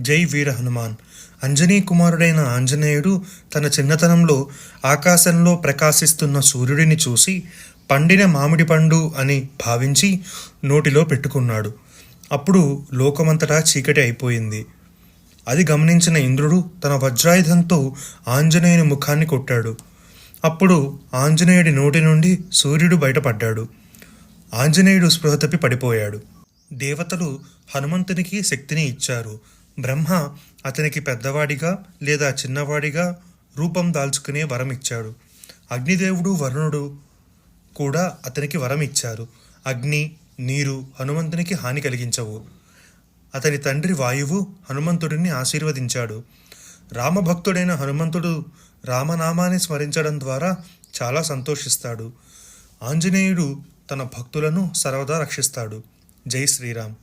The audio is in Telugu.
జై వీర హనుమాన్. అంజనీ కుమారుడైన ఆంజనేయుడు తన చిన్నతనంలో ఆకాశంలో ప్రకాశిస్తున్న సూర్యుడిని చూసి పండిన మామిడి పండు అని భావించి నోటిలో పెట్టుకున్నాడు. అప్పుడు లోకమంతటా చీకటి అయిపోయింది. అది గమనించిన ఇంద్రుడు తన వజ్రాయుధంతో ఆంజనేయుని ముఖాన్ని కొట్టాడు. అప్పుడు ఆంజనేయుడి నోటి నుండి సూర్యుడు బయటపడ్డాడు. ఆంజనేయుడు స్పృహ తప్పి పడిపోయాడు. దేవతలు హనుమంతునికి శక్తిని ఇచ్చారు. బ్రహ్మ అతనికి పెద్దవాడిగా లేదా చిన్నవాడిగా రూపం దాల్చుకునే వరం ఇచ్చాడు. అగ్నిదేవుడు వరుణుడు కూడా అతనికి వరం ఇచ్చారు. అగ్ని నీరు హనుమంతునికి హాని కలిగించవు. అతని తండ్రి వాయువు హనుమంతుడిని ఆశీర్వదించాడు. రామభక్తుడైన హనుమంతుడు రామనామాన్ని స్మరించడం ద్వారా చాలా సంతోషిస్తాడు. ఆంజనేయుడు తన భక్తులను సర్వదా రక్షిస్తాడు. జై శ్రీరామ్.